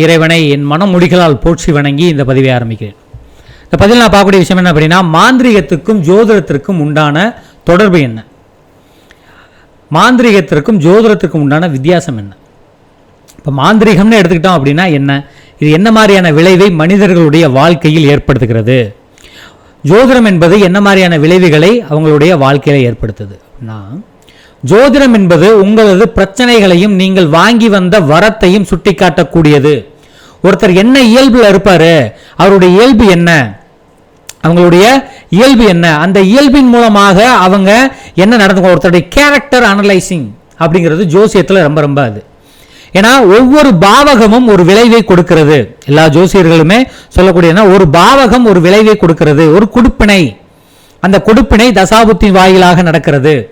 இறைவனை என் மனம் முடிகளால் போற்றி வணங்கி இந்த பதிவை ஆரம்பிக்கிறேன். இந்த பதிவில் நான் பார்க்கக்கூடிய விஷயம் என்ன அப்படின்னா மாந்திரிகத்துக்கும் ஜோதிடத்திற்கும் உண்டான தொடர்பு என்ன? மாந்திரிகத்திற்கும் ஜோதிடத்திற்கும் உண்டான வித்தியாசம் என்ன? இப்போ மாந்திரிகம்னு எடுத்துக்கிட்டோம் அப்படின்னா என்ன? இது என்ன மாதிரியான விளைவை மனிதர்களுடைய வாழ்க்கையில் ஏற்படுத்துகிறது? ஜோதிடம் என்பது என்ன மாதிரியான விளைவுகளை அவங்களுடைய வாழ்க்கையில் ஏற்படுத்துது அப்படின்னா ஜோதிடம் என்பது உங்களது பிரச்சனைகளையும் நீங்கள் வாங்கி வந்த வரத்தையும் சுட்டிக்காட்டக்கூடியது. ஒருத்தர் என்ன இயல்பில் இருப்பாரு? அவருடைய இயல்பு என்ன? அவங்களுடைய இயல்பு என்ன? அந்த இயல்பின் மூலமாக அவங்க என்ன நடந்து ஒருத்தருடைய கேரக்டர் அனலைசிங் அப்படிங்கிறது ஜோசியத்தில் ரொம்ப ரொம்ப அது. ஏன்னா ஒவ்வொரு பாவகமும் ஒரு விளைவை கொடுக்கிறது. எல்லா ஜோசியர்களுமே சொல்லக்கூடியதுன்னா ஒரு பாவகம் ஒரு விளைவை கொடுக்கிறது. ஒரு கொடுப்பினை. அந்த கொடுப்பினை தசாபுத்தி வாயிலாக நடக்கிறது.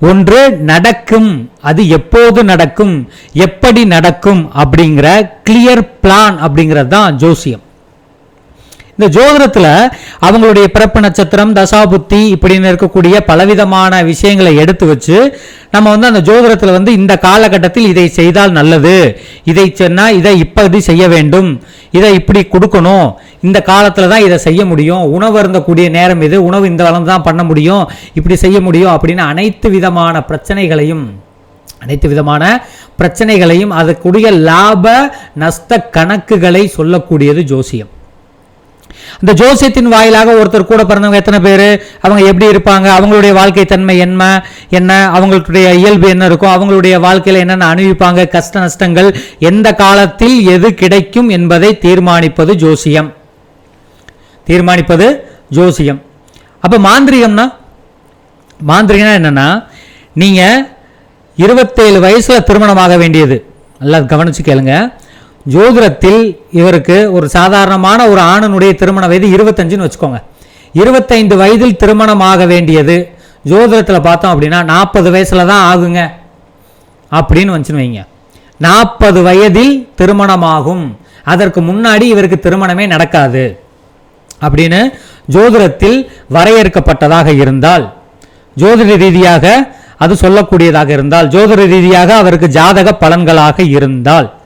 ஒன்று நடக்கும். அது எப்போது நடக்கும்? எப்படி நடக்கும்? அப்படிங்கிற கிளியர் பிளான் அப்படிங்கிறது தான் ஜோசியம். இந்த ஜோதிடத்தில் அவங்களுடைய பிறப்பு நட்சத்திரம் தசாபுத்தி இப்படின்னு இருக்கக்கூடிய பலவிதமான விஷயங்களை எடுத்து வச்சு நம்ம வந்து அந்த ஜோதிடத்தில் வந்து இந்த காலகட்டத்தில் இதை செய்தால் நல்லது. இதை சொன்னால் இதை இப்படி செய்ய வேண்டும். இதை இப்படி கொடுக்கணும். இந்த காலத்தில் தான் இதை செய்ய முடியும். உணவு இருந்தக்கூடிய நேரம் இது. உணவு இந்த வளம் தான் பண்ண முடியும். இப்படி செய்ய முடியும் அப்படின்னு அனைத்து விதமான பிரச்சனைகளையும் அனைத்து விதமான பிரச்சனைகளையும் அதற்குரிய லாப நஷ்ட கணக்குகளை சொல்லக்கூடியது ஜோசியம். அந்த ஜோசியத்தின் வாயிலாக ஒருத்தர் கூட பிறந்தவங்க எத்தனை பேர்? அவங்க எப்படி இருப்பாங்க? அவங்களுடைய வாழ்க்கை தன்மை என்ன? என்ன? அவங்களுடைய இயல்பு என்ன இருக்கும் அவங்களுடைய வாழ்க்கையில் என்னென்ன அனுபவிப்பாங்க? கஷ்ட நஷ்டங்கள் எந்த காலத்தில் எது கிடைக்கும் என்பதை தீர்மானிப்பது ஜோசியம். தீர்மானிப்பது ஜோசியம். அப்போ மாந்திரிகம்னா? மாந்திரிகம்னா என்னன்னா நீங்கள் இருபத்தேழு வயசில் திருமணமாக வேண்டியது. நல்லா கவனிச்சு கேளுங்க. ஜோதிடத்தில் இவருக்கு ஒரு சாதாரணமான ஒரு ஆணனுடைய திருமண வயது இருபத்தஞ்சுன்னு வச்சுக்கோங்க. இருபத்தைந்து வயதில் திருமணம் ஆக வேண்டியது. ஜோதிடத்தில் பார்த்தோம் அப்படின்னா நாற்பது வயசில் தான் ஆகுங்க. அப்படின்னு வந்துச்சுன்னு வைங்க. நாற்பது வயதில் திருமணமாகும் அதற்கு முன்னாடி இவருக்கு திருமணமே நடக்காது. அப்படின்னு ஜோதிடத்தில் வரையறுக்கப்பட்டதாக இருந்தால் ஜோதிட ரீதியாக அது சொல்லக்கூடியதாக இருந்தால் ஜோதிட ரீதியாக அவருக்கு ஜாதக பலன்களாக இருந்தால்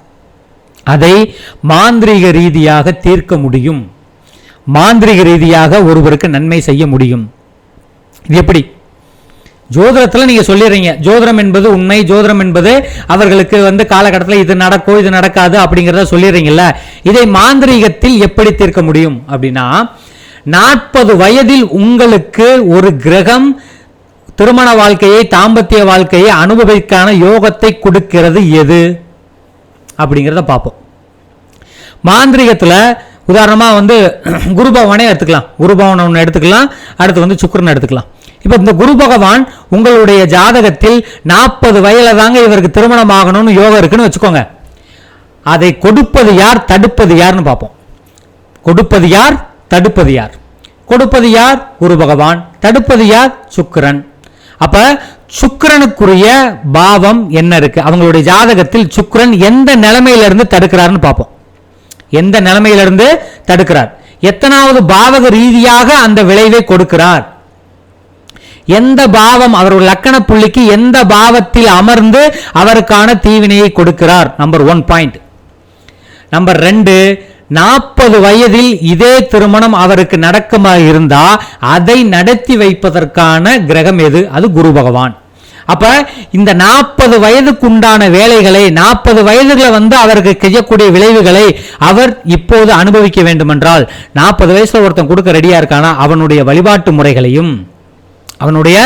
அதை மாந்திரீக ரீதியாக தீர்க்க முடியும். மாந்திரீக ரீதியாக ஒருவருக்கு நன்மை செய்ய முடியும். இது எப்படி? ஜோதிடத்தில் நீங்கள் சொல்லிடுறீங்க ஜோதிடம் என்பது உண்மை ஜோதிடம் என்பது அவர்களுக்கு வந்து காலகட்டத்தில் இது நடக்கும் இது நடக்காது அப்படிங்கிறத சொல்லிடுறீங்கல்ல. இதை மாந்திரீகத்தில் எப்படி தீர்க்க முடியும் அப்படின்னா நாற்பது வயதில் உங்களுக்கு ஒரு கிரகம் திருமண வாழ்க்கையை தாம்பத்திய வாழ்க்கையை அனுபவிக்கான யோகத்தை கொடுக்கிறது எது? அப்படிங்கிறத பார்ப்போம். மாந்திரிகத்தில் உதாரணமாக வந்து குரு பகவானே எடுத்துக்கலாம். குரு பகவான் ஒன்று எடுத்துக்கலாம். அடுத்து வந்து சுக்கரன் எடுத்துக்கலாம். இப்போ இந்த குரு பகவான் உங்களுடைய ஜாதகத்தில் நாற்பது வயதில் தாங்க இவருக்கு திருமணம் ஆகணும்னு யோகம் இருக்குன்னு வச்சுக்கோங்க. அதை கொடுப்பது யார் தடுப்பது யார்னு பார்ப்போம். கொடுப்பது யார் தடுப்பது யார்? கொடுப்பது யார்? குரு பகவான். தடுப்பது யார்? சுக்கரன். அப்ப சுக்கரனுக்குரிய பாவம் என்ன இருக்கு? அவங்களுடைய ஜாதகத்தில் சுக்கரன் எந்த நிலைமையில இருந்து தடுக்கிறாருன்னு பார்ப்போம். எந்த நிலைமையிலிருந்து தடுக்கிறார்? எத்தனாவது பாவக ரீதியாக அந்த விளைவை கொடுக்கிறார்? எந்த பாவம் அவருடைய லக்கண புள்ளிக்கு எந்த பாவத்தில் அமர்ந்து அவருக்கான தீவினையை கொடுக்கிறார்? நம்பர் ஒன் பாயிண்ட் நம்பர் ரெண்டு நாற்பது வயதில் இதே திருமணம் அவருக்கு நடக்குமா இருந்தா அதை நடத்தி வைப்பதற்கான கிரகம் எது? அது குரு பகவான். அப்ப இந்த நாற்பது வயதுக்குண்டான வேலைகளை நாற்பது வயதுல வந்து அவருக்கு செய்யக்கூடிய விளைவுகளை அவர் இப்போது அனுபவிக்க வேண்டுமென்றால் நாற்பது வயசுல ஒருத்தன் கொடுக்க ரெடியா இருக்கானா? அவனுடைய வழிபாட்டு முறைகளையும் அவனுடைய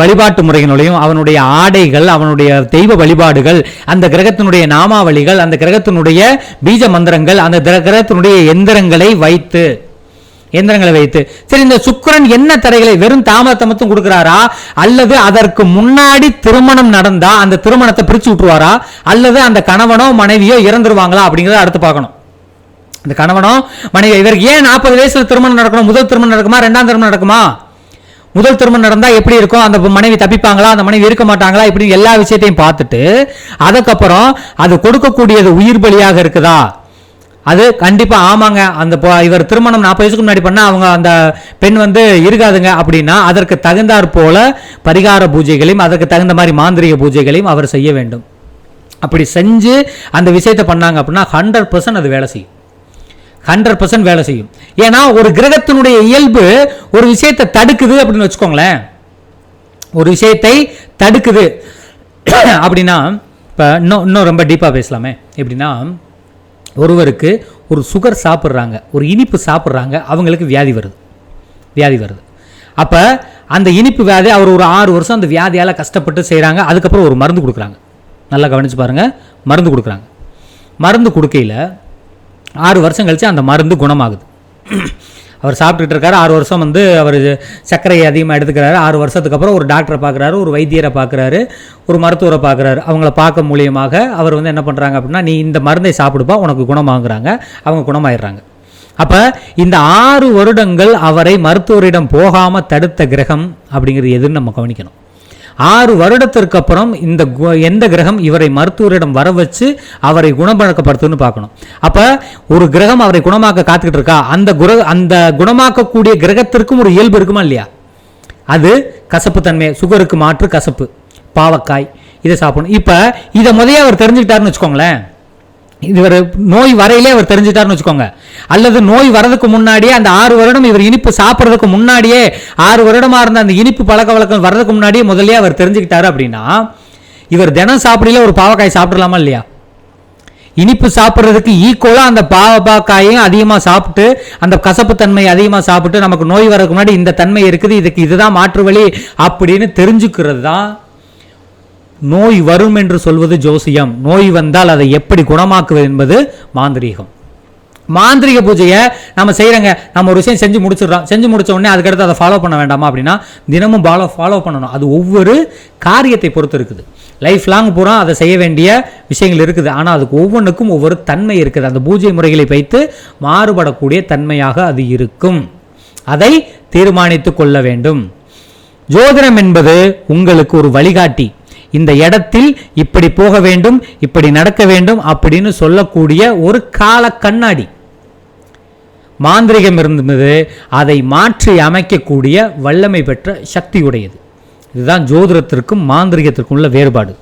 வழிபாட்டு முறைகளிலையும் அவனுடைய ஆடைகள் அவனுடைய தெய்வ வழிபாடுகள் அந்த கிரகத்தினுடைய நாமாவளிகள் அந்த கிரகத்தினுடைய பீஜ மந்திரங்கள் அந்த கிரகத்தினுடைய எந்திரங்களை வைத்து எந்திரங்களை வைத்து. சரி இந்த சுக்கிரன் என்ன தடைகளை வெறும் தாமதத்தை மட்டும் கொடுக்குறாரா? அல்லது அதற்கு முன்னாடி திருமணம் நடந்தா அந்த திருமணத்தை பிரிச்சு விட்டுருவாரா? அல்லது அந்த கணவனோ மனைவியோ இறந்துருவாங்களா? அப்படிங்கிறத அடுத்து பார்க்கணும். இந்த கணவனோ மனைவி இவருக்கு ஏன் நாற்பது வயசுல திருமணம் நடக்கணும்? முதல் திருமணம் நடக்குமா? ரெண்டாம் திருமணம் நடக்குமா? முதல் திருமணம் நடந்தால் எப்படி இருக்கும்? அந்த மனைவி தப்பிப்பாங்களா? அந்த மனைவி இருக்க மாட்டாங்களா? இப்படி எல்லா விஷயத்தையும் பார்த்துட்டு அதுக்கப்புறம் அது கொடுக்கக்கூடியது உயிர் பலியாக இருக்குதா? அது கண்டிப்பாக ஆமாங்க. அந்த இவர் திருமணம் நாற்பது வயசுக்கு முன்னாடி பண்ணால் அவங்க அந்த பெண் வந்து இருக்காதுங்க அப்படின்னா அதற்கு தகுந்தாற் போல பரிகார பூஜைகளையும் அதற்கு தகுந்த மாதிரி மாந்திரிக பூஜைகளையும் அவர் செய்ய வேண்டும். அப்படி செஞ்சு அந்த விஷயத்தை பண்ணாங்க அப்படின்னா ஹண்ட்ரட் பர்சன்ட் அது வேலை செய்யும். ஹண்ட்ரட் பர்சன்ட் வேலை செய்யும். ஏன்னா ஒரு கிரகத்தினுடைய இயல்பு ஒரு விஷயத்தை தடுக்குது அப்படின்னு வச்சுக்கோங்களேன். ஒரு விஷயத்தை தடுக்குது. அப்படின்னா இப்போ இன்னும் இன்னும் ரொம்ப டீப்பாக பேசலாமே. எப்படின்னா ஒருவருக்கு ஒரு சுகர் சாப்பிட்றாங்க ஒரு இனிப்பு சாப்பிட்றாங்க அவங்களுக்கு வியாதி வருது. வியாதி வருது. அப்போ அந்த இனிப்பு வியாதி அவர் ஒரு ஆறு வருஷம் அந்த வியாதியால் கஷ்டப்பட்டு செய்கிறாங்க அதுக்கப்புறம் ஒரு மருந்து கொடுக்குறாங்க. நல்லா கவனிச்சு பாருங்கள் மருந்து கொடுக்குறாங்க. மருந்து கொடுக்கையில் ஆறு வருஷம் கழித்து அந்த மருந்து குணமாகுது. அவர் சாப்பிட்டுட்டு இருக்காரு. ஆறு வருஷம் வந்து அவர் சர்க்கரையை அதிகமாக எடுத்துக்கிறாரு. ஆறு வருஷத்துக்கு அப்புறம் ஒரு டாக்டரை பார்க்குறாரு ஒரு வைத்தியரை பார்க்குறாரு ஒரு மருத்துவரை பார்க்குறாரு. அவங்கள பார்க்க மூலியமாக அவர் வந்து என்ன பண்ணுறாங்க அப்படின்னா நீ இந்த மருந்தை சாப்பிடுப்பா உனக்கு குணமாகுறாங்க. அவங்க குணமாயிடுறாங்க. அப்போ இந்த ஆறு வருடங்கள் அவரை மருத்துவரிடம் போகாமல் தடுத்த கிரகம் அப்படிங்கிறது எதுன்னு நம்ம கவனிக்கணும். ஆறு வருடத்திற்கு அப்புறம் இந்த கு- எந்த கிரகம் இவரை மருத்துவரிடம் வர வச்சு அவரை குணப்பழக்கப்படுத்துன்னு பார்க்கணும். அப்போ ஒரு கிரகம் அவரை குணமாக்க காத்துக்கிட்டு இருக்கா அந்த குர அந்த குணமாக்கக்கூடிய கிரகத்திற்கும் ஒரு இயல்பு இருக்குமா இல்லையா? அது கசப்பு தன்மை சுகருக்கு மாற்று கசப்பு பாவக்காய் இதை சாப்பிடணும். இப்போ இதை முதல்ல அவர் தெரிஞ்சுக்கிட்டாருன்னு வச்சுக்கோங்களேன். இவர் நோய் வரையிலே அவர் தெரிஞ்சுட்டாருன்னு வச்சுக்கோங்க. அல்லது நோய் வரதுக்கு முன்னாடியே அந்த ஆறு வருடம் இவர் இனிப்பு சாப்பிட்றதுக்கு முன்னாடியே ஆறு வருடமாக இருந்த அந்த இனிப்பு பழக்க வழக்கம் வர்றதுக்கு முன்னாடியே முதல்லயே அவர் தெரிஞ்சுக்கிட்டாரு அப்படின்னா இவர் தினம் சாப்பிடல ஒரு பாவக்காய் சாப்பிடலாமா இல்லையா? இனிப்பு சாப்பிட்றதுக்கு ஈக்குவலாக அந்த பாவக்காயையும் அதிகமாக சாப்பிட்டு அந்த கசப்பு தன்மை அதிகமாக சாப்பிட்டு நமக்கு நோய் வரதுக்கு முன்னாடி இந்த தன்மை இருக்குது இதுக்கு இதுதான் மாற்று வழி அப்படின்னு தெரிஞ்சுக்கிறது தான் நோய் வரும் என்று சொல்வது ஜோசியம். நோய் வந்தால் அதை எப்படி குணமாக்குவது என்பது மாந்திரீகம். மாந்திரிக பூஜையை நம்ம செய்கிறோங்க நம்ம ஒரு விஷயம் செஞ்சு முடிச்சிடுறோம். செஞ்சு முடிச்ச உடனே அதுக்கடுத்து அதை ஃபாலோ பண்ண வேண்டாமா அப்படின்னா தினமும் ஃபாலோ ஃபாலோ பண்ணணும். அது ஒவ்வொரு காரியத்தை பொறுத்து இருக்குது. லைஃப் லாங் பூரா அதை செய்ய வேண்டிய விஷயங்கள் இருக்குது. ஆனால் அதுக்கு ஒவ்வொன்றுக்கும் ஒவ்வொரு தன்மை இருக்குது. அந்த பூஜை முறைகளை வைத்து மாறுபடக்கூடிய தன்மையாக அது இருக்கும். அதை தீர்மானித்து கொள்ள வேண்டும். ஜோதிடம் என்பது உங்களுக்கு ஒரு வழிகாட்டி. இந்த இடத்தில் இப்படி போக வேண்டும் இப்படி நடக்க வேண்டும் அப்படின்னு சொல்லக்கூடிய ஒரு கால கண்ணாடி. மாந்திரிகம் இருந்தது அதை மாற்றி அமைக்கக்கூடிய வல்லமை பெற்ற சக்தியுடையது. இதுதான் ஜோதிடத்திற்கும் மாந்திரிகத்திற்கும் உள்ள வேறுபாடு.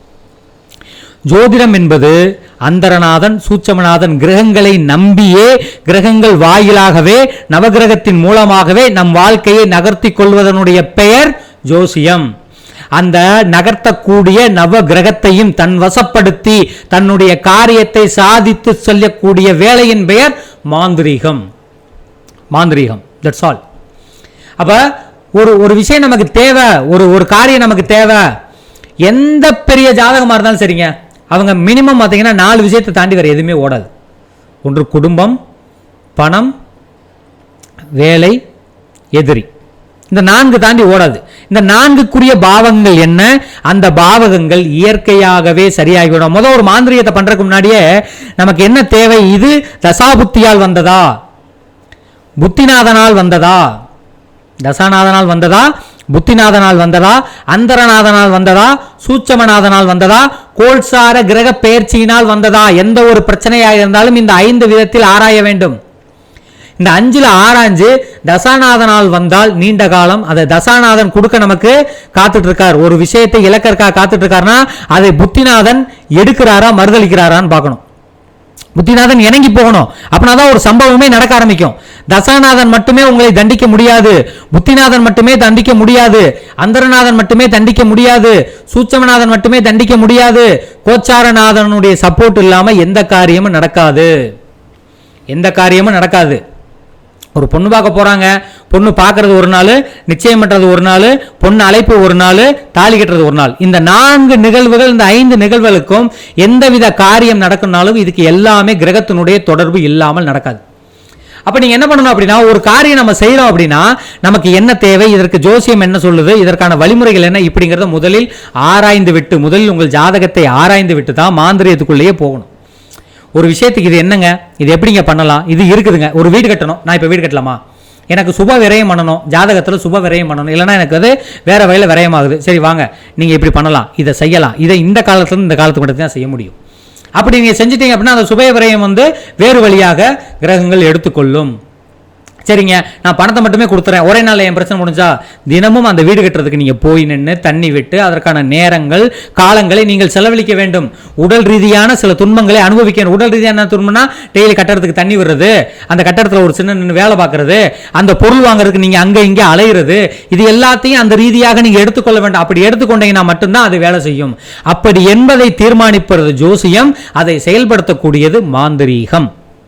ஜோதிடம் என்பது அந்தரநாதன் சூட்சமநாதன் கிரகங்களை நம்பியே கிரகங்கள் வாயிலாகவே நவகிரகத்தின் மூலமாகவே நம் வாழ்க்கையை நகர்த்தி கொள்வதனுடைய பெயர் ஜோசியம். அந்த நகர்த்தக்கூடிய நவ கிரகத்தையும் தன் வசப்படுத்தி தன்னுடைய காரியத்தை சாதித்து சொல்லக்கூடிய வேலையின் பெயர் மாந்திரீகம். மாந்திரீகம். தட்ஸ் ஆல் அப்ப ஒரு ஒரு விஷயம் நமக்கு தேவை ஒரு ஒரு காரியம் நமக்கு தேவை. எந்த பெரிய ஜாதகமாக இருந்தாலும் சரிங்க. அவங்க மினிமம் பார்த்தீங்கன்னா நாலு விஷயத்தை தாண்டி வேறு எதுவுமே ஓடாது. ஒன்று குடும்பம் பணம் வேலை எதிரி. இந்த நான்கு தாண்டி ஓடாது. இந்த நான்குக்குரிய பாவங்கள் என்ன? அந்த பாவகங்கள் இயற்கையாகவே சரியாகிவிடும். முதல் ஒரு மாந்திரியத்தை பண்றதுக்கு முன்னாடியே நமக்கு என்ன தேவை? இது தசாபுத்தியால் வந்ததா? புத்திநாதனால் வந்ததா? தசாநாதனால் வந்ததா? புத்திநாதனால் வந்ததா? அந்தரநாதனால் வந்ததா? சூட்சமநாதனால் வந்ததா? கோல்சார கிரக பெயர்ச்சியினால் வந்ததா? எந்த ஒரு பிரச்சனையாக இருந்தாலும் இந்த ஐந்து விதத்தில் ஆராய வேண்டும். இந்த அஞ்சில் ஆராய்ஞ்சு தசாநாதனால் வந்தால் நீண்ட காலம் அதை தசாநாதன் கொடுக்க நமக்கு காத்துட்டு இருக்கார் ஒரு விஷயத்தை இலக்கற்காக காத்துட்டு இருக்காருன்னா அதை புத்திநாதன் எடுக்கிறாரா மறுதளிக்கிறாரான்னு பார்க்கணும். புத்திநாதன் இணங்கி போகணும். அப்படின்னா தான் ஒரு சம்பவமே நடக்க ஆரம்பிக்கும். தசாநாதன் மட்டுமே உங்களை தண்டிக்க முடியாது. புத்திநாதன் மட்டுமே தண்டிக்க முடியாது. அந்தரநாதன் மட்டுமே தண்டிக்க முடியாது. சூட்சமநாதன் மட்டுமே தண்டிக்க முடியாது. கோச்சாரநாதனுடைய சப்போர்ட் இல்லாம எந்த காரியமும் நடக்காது. எந்த காரியமும் நடக்காது. ஒரு பொண்ணு பார்க்க போகிறாங்க பொண்ணு பார்க்கறது ஒரு நாள் நிச்சயம் பண்ணுறது ஒரு நாள் பொண்ணு அழைப்பு ஒரு நாள் தாலி கட்டுறது ஒரு நாள். இந்த நான்கு நிகழ்வுகள் இந்த ஐந்து நிகழ்வுகளுக்கும் எந்தவித காரியம் நடக்குனாலும் இதுக்கு எல்லாமே கிரகத்தினுடைய தொடர்பு இல்லாமல் நடக்காது. அப்போ நீங்கள் என்ன பண்ணணும் அப்படின்னா ஒரு காரியம் நம்ம செய்கிறோம் அப்படின்னா நமக்கு என்ன தேவை இதற்கு ஜோசியம் என்ன சொல்லுது இதற்கான வழிமுறைகள் என்ன இப்படிங்கிறத முதலில் ஆராய்ந்து விட்டு முதலில் உங்கள் ஜாதகத்தை ஆராய்ந்து விட்டு தான் மாந்திரியத்துக்குள்ளேயே போகணும். ஒரு விஷயத்துக்கு இது என்னங்க? இது எப்படிங்க பண்ணலாம்? இது இருக்குதுங்க. ஒரு வீடு கட்டணும். நான் இப்போ வீடு கட்டலாமா? எனக்கு சுப விரயம் பண்ணணும். ஜாதகத்தில் சுப விரயம் பண்ணணும். இல்லைனா எனக்கு அது வேறு வகையில் விரயமாகுது. சரி வாங்க. நீங்கள் இப்படி பண்ணலாம். இதை செய்யலாம். இதை இந்த காலத்துலேருந்து இந்த காலத்துக்கு மட்டும் தான் செய்ய முடியும். அப்படி நீங்கள் செஞ்சிட்டீங்க அப்படின்னா அந்த சுப விரயம் வந்து வேறு வழியாக கிரகங்கள் எடுத்துக்கொள்ளும். சரிங்க நான் பணத்தை மட்டுமே கொடுத்துறேன். ஒரே நாள் என் பிரச்சனை முடிஞ்சா தினமும் அந்த வீடு கட்டுறதுக்கு நீங்கள் போய் நின்று தண்ணி விட்டு அதற்கான நேரங்கள் காலங்களை நீங்கள் செலவழிக்க வேண்டும். உடல் ரீதியான சில துன்பங்களை அனுபவிக்கணும். உடல் ரீதியான துன்பம்னா டெய்லி கட்டடத்துக்கு தண்ணி விடுறது அந்த கட்டடத்தில் ஒரு சின்ன நின்று வேலை பார்க்கறது அந்த பொருள் வாங்குறதுக்கு நீங்கள் அங்கே இங்கே அலையிறது இது எல்லாத்தையும் அந்த ரீதியாக நீங்கள் எடுத்துக்கொள்ள வேண்டும். அப்படி எடுத்துக்கொண்டீங்கன்னா மட்டும்தான் அது வேலை செய்யும். அப்படி என்பதை தீர்மானிப்பது ஜோசியம் அதை செயல்படுத்தக்கூடியது மாந்திரீகம்.